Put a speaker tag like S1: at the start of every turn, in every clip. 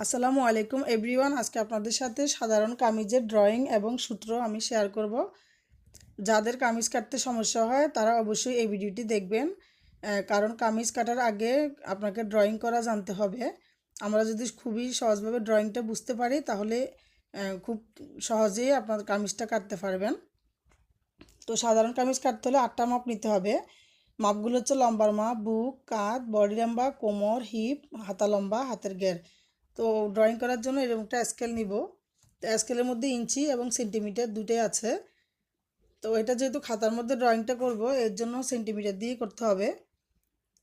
S1: আসসালামু আলাইকুম এভরিওয়ান, আজকে আপনাদের সাথে সাধারণ কামিজের ড্রয়িং এবং সূত্র আমি শেয়ার করব। যাদের কামিজ কাটতে সমস্যা হয়, তারা অবশ্যই এই ভিডিওটি দেখবেন। কারণ কামিজ কাটার আগে আপনাকে ড্রয়িং করা জানতে হবে। আমরা যদি খুবই সহজভাবে ড্রয়িংটা বুঝতে পারি, তাহলে খুব সহজেই আপনার কামিজটা কাটতে পারবেন। তো সাধারণ কামিজ কাটতে হলে আটটা মাপ নিতে হবে। মাপগুলো হচ্ছে লম্বার মাপ, বুক, কাঁধ বডি লম্বা, কোমর হিপ হাতা লম্বা, হাতের ঘের তো ড্রয়িং করার জন্য এরকম একটা স্কেল নিব। তো স্কেলের মধ্যে ইঞ্চি এবং সেন্টিমিটার দুটোই আছে। তো এটা যেহেতু খাতার মধ্যে ড্রয়িংটা করব, এর জন্য সেন্টিমিটার দিয়ে করতে হবে।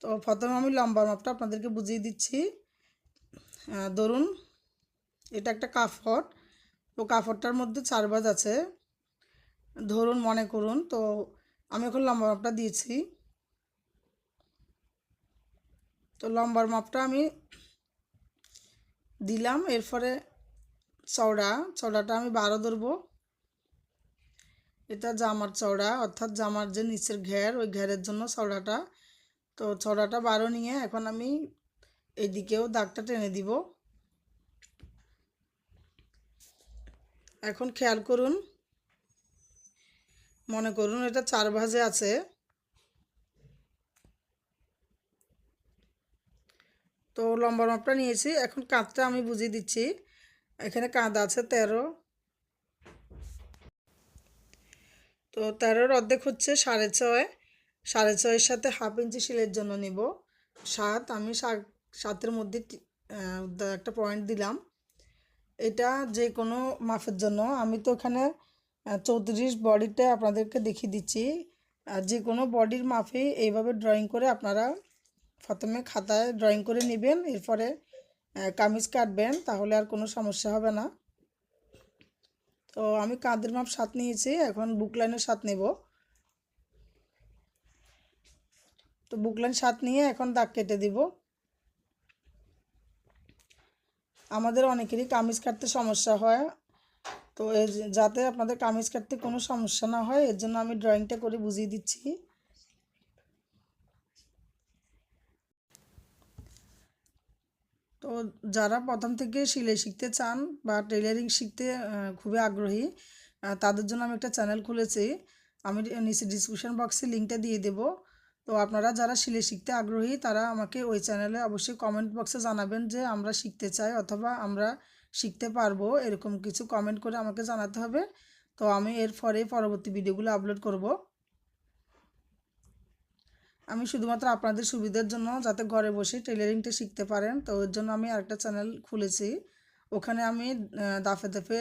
S1: তো প্রথমে আমি লম্বা মাপটা আপনাদেরকে বুঝিয়ে দিচ্ছি। ধরুন, এটা একটা কাপড়। তো কাপড়টার মধ্যে চার বাজ আছে। ধরুন, মনে করুন, তো আমি এখন লম্বা মাপটা দিয়েছি। তো লম্বার মাপটা আমি দিলাম, এরপরে চওড়া, চওড়াটা আমি বারো ধরবো। এটা জামার চওড়া, অর্থাৎ জামার যে নিচের ঘের, ওই ঘেরের জন্য চওড়াটা। তো চওড়াটা বারো নিয়ে এখন আমি এদিকেও দাগটা টেনে দিব। এখন খেয়াল করুন, মনে করুন এটা চার ভাজে আছে। তো লম্বা মাপটা নিয়েছি। এখন কাঁধটা আমি বুঝিয়ে দিচ্ছি। এখানে কাঁধ আছে তেরো। তো তেরোর অর্ধেক হচ্ছে সাড়ে ছয়। সাড়ে ছয়ের সাথে হাফ ইঞ্চি শিলের জন্য নিব। সাত, আমি সাতের মধ্যে একটা পয়েন্ট দিলাম। এটা যে কোনো মাপের জন্য। আমি তো এখানে চৌত্রিশ বডিটা আপনাদেরকে দেখিয়ে দিচ্ছি। আর যে কোনো বডির মাপে এইভাবে ড্রয়িং করে আপনারা প্রথমে খাতায় ড্রয়িং করে নেবেন, এরপরে কামিজ কাটবেন, তাহলে আর কোনো সমস্যা হবে না। তো আমি কাঁধের মাপ সাত নিয়েছি, এখন বুক লাইনের সাত নেব। তো বুক লাইন সাত নিয়ে এখন দাগ কেটে দিব। আমাদের অনেকেরই কামিজ কাটতে সমস্যা হয়, তো যাতে আপনাদের কামিজ কাটতে কোনো সমস্যা না হয়, এর জন্য আমি ড্রয়িংটা করে বুঝিয়ে দিচ্ছি। তো যারা প্রথম থেকে সেলাই শিখতে চান বা টেলারিং শিখতে খুবই আগ্রহী তাদের জন্য আমি একটা চ্যানেল খুলেছি। আমি নিচে ডিসক্রিপশন বক্সে লিঙ্কটা দিয়ে দেব। তো আপনারা যারা সেলাই শিখতে আগ্রহী, তারা আমাকে ওই চ্যানেলে অবশ্যই কমেন্ট বক্সে জানাবেন যে আমরা শিখতে চাই অথবা আমরা শিখতে পারব, এরকম কিছু কমেন্ট করে আমাকে জানাতে হবে। তো আমি এর পরে পরবর্তী ভিডিওগুলো আপলোড করব। আমি শুধুমাত্র আপনাদের সুবিধার জন্য যাতে ঘরে বসে টেলারিংটা শিখতে পারেন, তো ওর জন্য আমি আরেকটা চ্যানেল খুলেছি। ওখানে আমি দাফে দাফে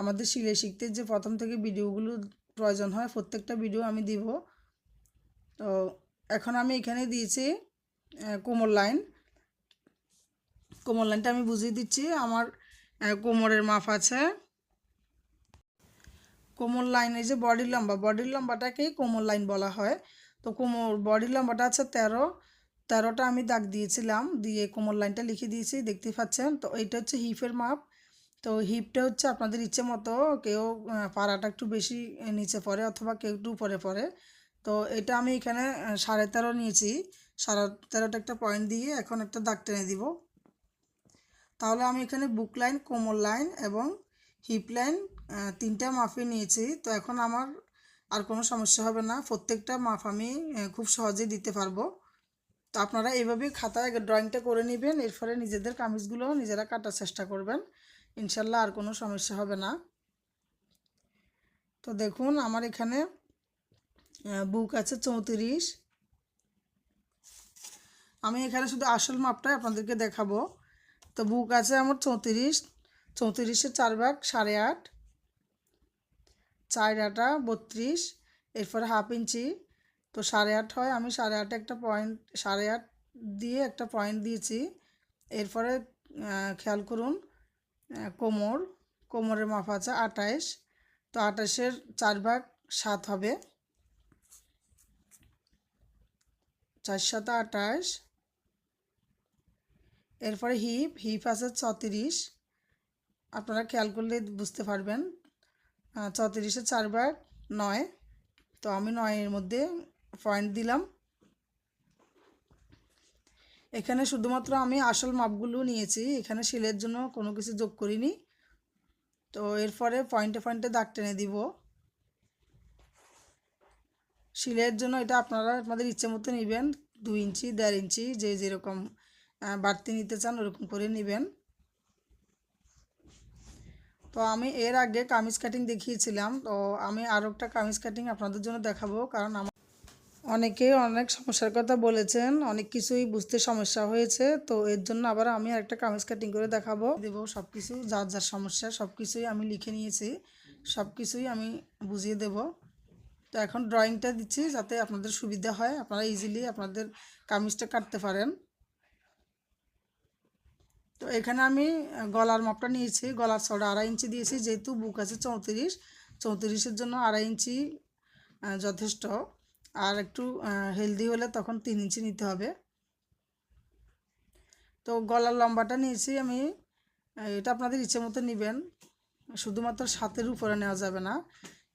S1: আমাদের সিলাই শিখতে যে প্রথম থেকে ভিডিওগুলো প্রয়োজন হয়, প্রত্যেকটা ভিডিও আমি দিব। তো এখন আমি এখানে দিয়েছি কোমর লাইন কোমর লাইনটা আমি বুঝিয়ে দিচ্ছি, আমার কোমরের মাপ আছে। কোমর লাইনে যে বডির লম্বা বডির লম্বাটাকেই কোমর লাইন বলা হয়। তো কোমর বডির লম্বাটা আছে তেরো। তেরোটা আমি দাগ দিয়েছিলাম, দিয়ে কোমর লাইনটা লিখে দিয়েছি দেখতে পাচ্ছেন? তো এইটা হচ্ছে হিপের মাপ। তো হিপটা হচ্ছে আপনাদের ইচ্ছে মতো কেউ পাড়াটা একটু বেশি নিচে পড়ে অথবা কেউ একটু উপরে পড়ে। তো এটা আমি এখানে সাড়ে তেরো নিয়েছি। সাড়ে তেরোটা একটা পয়েন্ট দিয়ে এখন একটা দাগ টেনে দিব। তাহলে আমি এখানে বুক লাইন কোমর লাইন এবং হিপ লাইন তিনটা মাপে নিয়েছি। তো এখন আমার আর কোনো সমস্যা হবে না। প্রত্যেকটা মাপ আমি খুব সহজেই দিতে পারব। তো আপনারা এইভাবেই খাতায় ড্রয়িংটা করে নেবেন, এরপরে নিজেদের কামিজগুলো নিজেরা কাটার চেষ্টা করবেন। ইনশাল্লাহ আর কোনো সমস্যা হবে না। তো দেখুন, আমার এখানে বুক আছে চৌত্রিশ। আমি এখানে শুধু আসল মাপটাই আপনাদেরকে দেখাবো। তো বুক আছে আমার চৌত্রিশ। চৌত্রিশের চার ভাগ সাড়ে আট। চার আটা বত্রিশ, এরপরে হাফ ইঞ্চি। তো সাড়ে আট হয়, আমি সাড়ে আটে একটা পয়েন্ট সাড়ে আট দিয়ে একটা পয়েন্ট দিয়েছি। এরপরে খেয়াল করুন কোমর, কোমরের মাপ আছে আঠাইশ তো আঠাশের চার ভাগ সাত হবে। চার সাথে আঠাশ এরপরে হিপ হিপ আছে চৌত্রিশ আপনারা খেয়াল করলে বুঝতে পারবেন। চৌত্রিশে চার ভাগ নয়। তো আমি নয়ের মধ্যে পয়েন্ট দিলাম। এখানে শুধুমাত্র আমি আসল মাপগুলো নিয়েছি। এখানে শিলের জন্য কোনো কিছু যোগ করিনি। তো এরপরে পয়েন্টে পয়েন্টে দাগ টেনে দিব। শিলের জন্য এটা আপনারা আপনাদের ইচ্ছে মতো নেবেন। দুই ইঞ্চি, দেড় ইঞ্চি, যে যেরকম বাড়তি নিতে চান ওরকম করে নেবেন। তো আমি এর আগে কামিজ কাটিং দেখিয়েছিলাম। তো আমি আরও একটা কামিজ কাটিং আপনাদের জন্য দেখাবো, কারণ আমার অনেকে অনেক সমস্যার কথা বলেছেন, অনেক কিছুই বুঝতে সমস্যা হয়েছে। তো এর জন্য আবার আমি আরেকটা কামিজ কাটিং করে দেখাবো। দেবো সব কিছু যার যার সমস্যা সব কিছুই আমি লিখে নিয়েছি সব কিছুই আমি বুঝিয়ে দেব। তো এখন ড্রয়িংটা দিচ্ছি যাতে আপনাদের সুবিধা হয়, আপনারা ইজিলি আপনাদের কামিজটা কাটতে পারেন। তো এখানে আমি গলার মাপটা নিয়েছি। গলার চড়া আড়াই ইঞ্চি দিয়েছি, যেহেতু বুক আছে চৌত্রিশ। চৌত্রিশের জন্য আড়াই ইঞ্চি যথেষ্ট। আর একটু হেলদি হলে তখন তিন ইঞ্চি নিতে হবে। তো গলার লম্বাটা নিয়েছি আমি এটা আপনাদের ইচ্ছে মতো নেবেন। শুধুমাত্র সাতের উপরে নেওয়া যাবে না।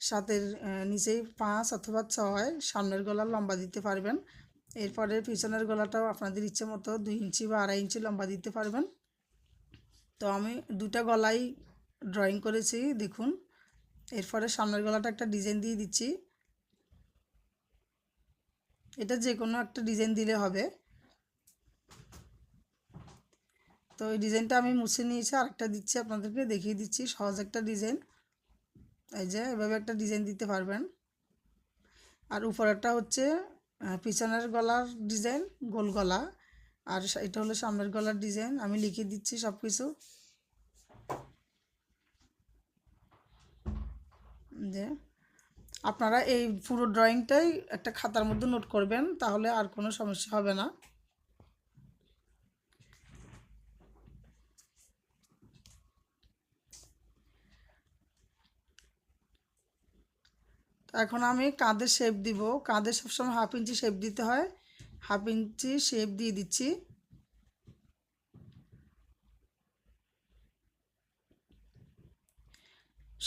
S1: সাতের নিচেই পাঁচ অথবা ছয়, সামনের গলার লম্বা দিতে পারবেন। এরপরে পিছনের গলাটাও আপনাদের ইচ্ছে মতো দুই ইঞ্চি বা আড়াই ইঞ্চি লম্বা দিতে পারবেন। তো আমি দুটা গলাই ড্রয়িং করেছি, দেখুন। এরপরে সামনের গলাটা একটা ডিজাইন দিয়ে দিচ্ছি। এটা যে কোনো একটা ডিজাইন দিলে হবে। তো এই ডিজাইনটা আমি মুছে নিয়েছি, আরেকটা দিচ্ছি আপনাদেরকে, দেখিয়ে দিচ্ছি, সহজ একটা ডিজাইন এই যে, এভাবে একটা ডিজাইন দিতে পারবেন। আর উপরেরটা হচ্ছে পিছনের গলার ডিজাইন গোল গলা। আর এটা হলো সামনের গলার ডিজাইন। আমি লিখে দিচ্ছি সব কিছু যে আপনারা এই পুরো ড্রয়িংটাই একটা খাতার মধ্যে নোট করবেন, তাহলে আর কোনো সমস্যা হবে না। এখন আমি কাঁধে শেপ দিব। কাঁধে সবসময় হাফ ইঞ্চি শেপ দিতে হয়। হাফ ইঞ্চি শেপ দিয়ে দিচ্ছি।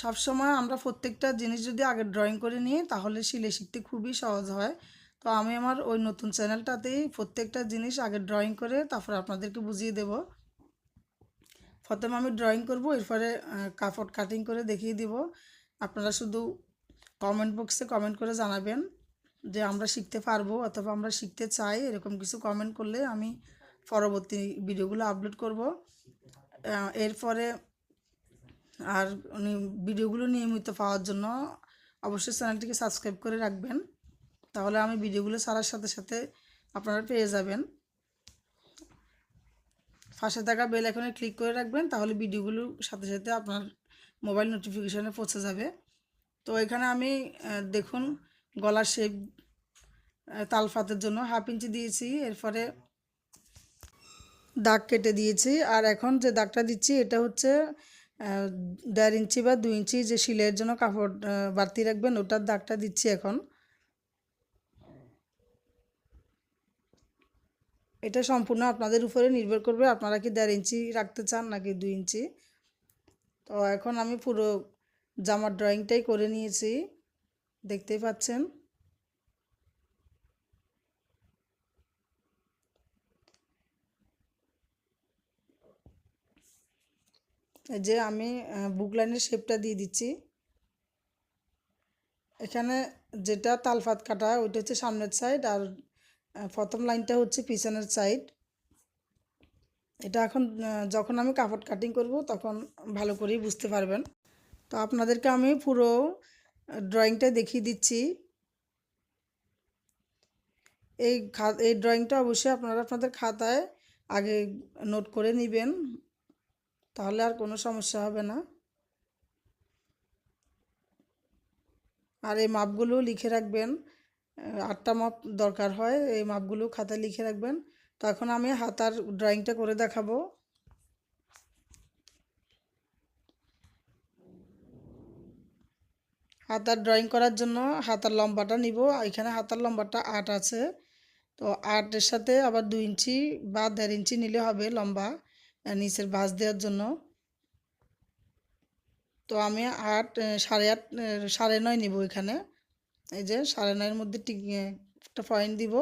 S1: সবসময় আমরা প্রত্যেকটা জিনিস যদি আগে ড্রয়িং করে নিই, তাহলে শিলে শিখতে খুবই সহজ হয়। তো আমি আমার ওই নতুন চ্যানেলটাতেই প্রত্যেকটা জিনিস আগে ড্রয়িং করে তারপর আপনাদেরকে বুঝিয়ে দেব। প্রথমে আমি ড্রয়িং করব, এরপরে কাপড় কাটিং করে দেখিয়ে দিব। আপনারা শুধু কমেন্ট বক্সে কমেন্ট করে জানাবেন। যে আমরা শিখতে পারব অথবা আমরা শিখতে চাই, এরকম কিছু কমেন্ট করলে আমি পরবর্তী ভিডিওগুলো আপলোড করব। এরপরে আর ভিডিওগুলো নিয়মিত পাওয়ার জন্য অবশ্যই চ্যানেলটিকে সাবস্ক্রাইব করে রাখবেন। তাহলে আমি ভিডিওগুলো ছাড়ার সাথে সাথে আপনারা পেয়ে যাবেন। পাশে থাকা বেল আইকনে ক্লিক করে রাখবেন, তাহলে ভিডিওগুলো সাথে সাথে আপনার মোবাইল নোটিফিকেশানে পৌঁছে যাবে। তো এখানে আমি দেখুন গলার শেপ তালফাতের জন্য হাফ ইঞ্চি দিয়েছি, এরপরে দাগ কেটে দিয়েছি, আর এখন যে দাগটা দিচ্ছি এটা হচ্ছে দেড় ইঞ্চি বা দুই ইঞ্চি যে শিলের জন্য কাপড় বাড়তি রাখবেন, ওটার দাগটা দিচ্ছি এখন। এটা সম্পূর্ণ আপনাদের উপরে নির্ভর করবে, আপনারা কি দেড় ইঞ্চি রাখতে চান নাকি দুই ইঞ্চি। তো এখন আমি পুরো জামার ড্রয়িংটাই করে নিয়েছি। দেখতেই পাচ্ছেন। যে আমি বুক লাইনের শেপটা দিয়ে দিচ্ছি। এখানে যেটা তালফাত কাটা, ওইটা হচ্ছে সামনের সাইড আর প্রথম লাইনটা হচ্ছে পিছনের সাইড এটা এখন যখন আমি কাপড় কাটিং করব, তখন ভালো করেই বুঝতে পারবেন। তো আপনাদেরকে আমি পুরো ড্রয়িংটা দেখিয়ে দিচ্ছি। এই খা, এই ড্রয়িংটা অবশ্যই আপনারা আপনাদের খাতায় আগে নোট করে নেবেন, তাহলে আর কোনো সমস্যা হবে না। আর এই মাপগুলো লিখে রাখবেন, আটটা মাপ দরকার হয়, এই মাপগুলো খাতায় লিখে রাখবেন। তো এখন আমি হাতার ড্রয়িংটা করে দেখাবো। হাতার ড্রয়িং করার জন্য হাতার লম্বাটা নিব। এখানে হাতার লম্বাটা আট আছে। তো আটের সাথে আবার দুই ইঞ্চি বা দেড় ইঞ্চি নিলে হবে লম্বা নিচের ভাঁজ দেওয়ার জন্য। তো আমি আট সাড়ে আট সাড়ে নয় নিব এখানে। এই যে সাড়ে নয়ের মধ্যে টিক একটা পয়েন্ট দিব।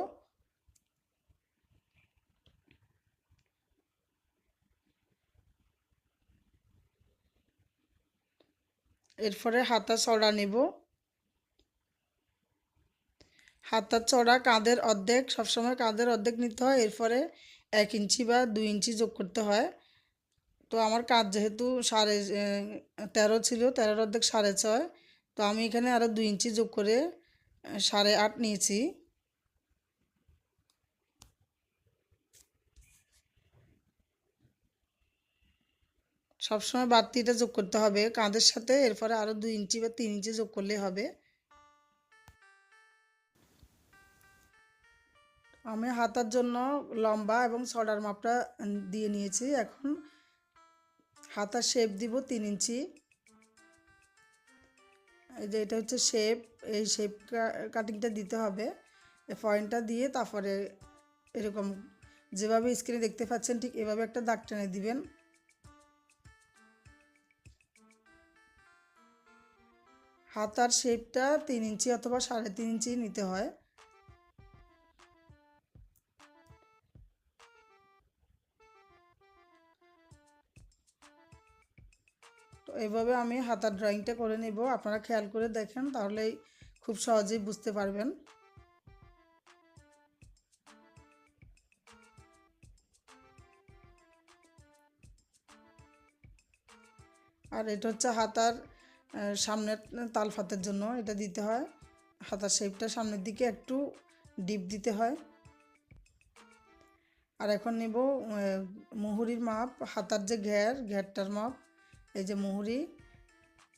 S1: এরপরে হাতা চড়া নিব। হাতা চড়া কাঁধের অর্ধেক, সবসময় কাঁধের অর্ধেক নিতে হয়, এরপরে এক ইঞ্চি বা দুই ইঞ্চি যোগ করতে হয়। তো আমার কাঁধ যেহেতু সাড়ে তেরো ছিল, তেরোর অর্ধেক সাড়ে ছয়, তো আমি এখানে আরও দুই ইঞ্চি যোগ করে সাড়ে আট নিয়েছি। সবসময় বাড়তিটা যোগ করতে হবে। কাঁধের সাথে, এরপরে আরও দুই ইঞ্চি বা তিন ইঞ্চি যোগ করলেই হবে। আমি হাতার জন্য লম্বা এবং ছড়ার মাপটা দিয়ে নিয়েছি। এখন হাতার শেপ দিব তিন ইঞ্চি। এই যে এটা হচ্ছে শেপ এই শেপ কাটিংটা দিতে হবে। পয়েন্টটা দিয়ে তারপরে এরকম যেভাবে স্ক্রিনে দেখতে পাচ্ছেন, ঠিক এভাবে একটা দাগ টেনে দিবেন। হাতার শেপটা তিন ইঞ্চি অথবা সাড়ে তিন ইঞ্চি নিতে হয়। তো এভাবে আমি হাতার ড্রয়িংটা করে নেব। আপনারা খেয়াল করে দেখেন, তাহলেই খুব সহজেই বুঝতে পারবেন। আর এটা হচ্ছে হাতার সামনের তালফাতের জন্য এটা দিতে হয়। হাতার শেপটা সামনের দিকে একটু ডিপ দিতে হয়। আর এখন নেব মুহুরির মাপ, হাতার যে ঘের, ঘেরটার মাপ, এই যে মুহুরি,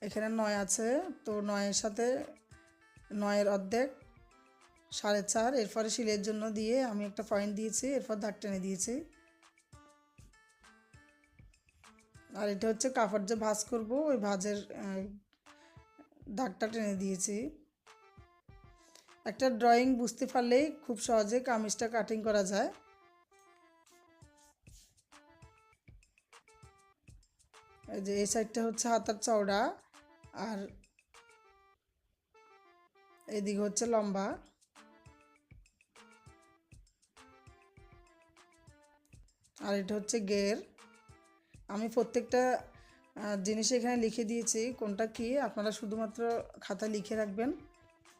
S1: এখানে নয় আছে, তো নয়ের সাথে নয়ের অর্ধেক, সাড়ে চার, এরপরে শিলের জন্য দিয়ে আমি একটা পয়েন্ট দিয়েছি, এরপর দাগ টেনে দিয়েছি। আর এটা হচ্ছে কাপড় যে ভাজ করব, ওই ভাজের দাগটা টেনে দিয়েছি। একটা ড্রয়িং বুঝতে পারলেই খুব সহজে কামিজটা কাটিং করা যায়। এই যে এই সাইডটা হচ্ছে হাতার চওড়া, আর এদিকে হচ্ছে লম্বা। আর এটা হচ্ছে গের। আমি প্রত্যেকটা জিনিস এখানে লিখে দিয়েছি, কোনটা কি, আপনারা শুধুমাত্র খাতা লিখে রাখবেন।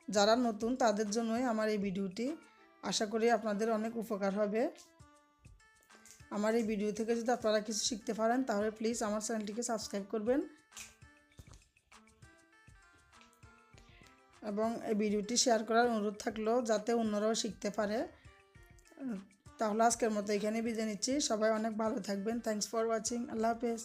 S1: যারা নতুন, তাদের জন্যই আমার এই ভিডিওটি। আশা করি আপনাদের অনেক উপকার হবে। আমার এই ভিডিও থেকে যদি আপনারা কিছু শিখতে পারেন, তাহলে প্লিজ আমার চ্যানেলটিকে সাবস্ক্রাইব করবেন। এবং এই ভিডিওটি শেয়ার করার অনুরোধ থাকল যাতে অন্যরাও শিখতে পারে। তাহলে আজকের মতো এখানে বিদায় নিচ্ছি। সবাই অনেক ভালো থাকবেন। থ্যাংকস ফর ওয়াচিং আল্লাহ হাফেজ।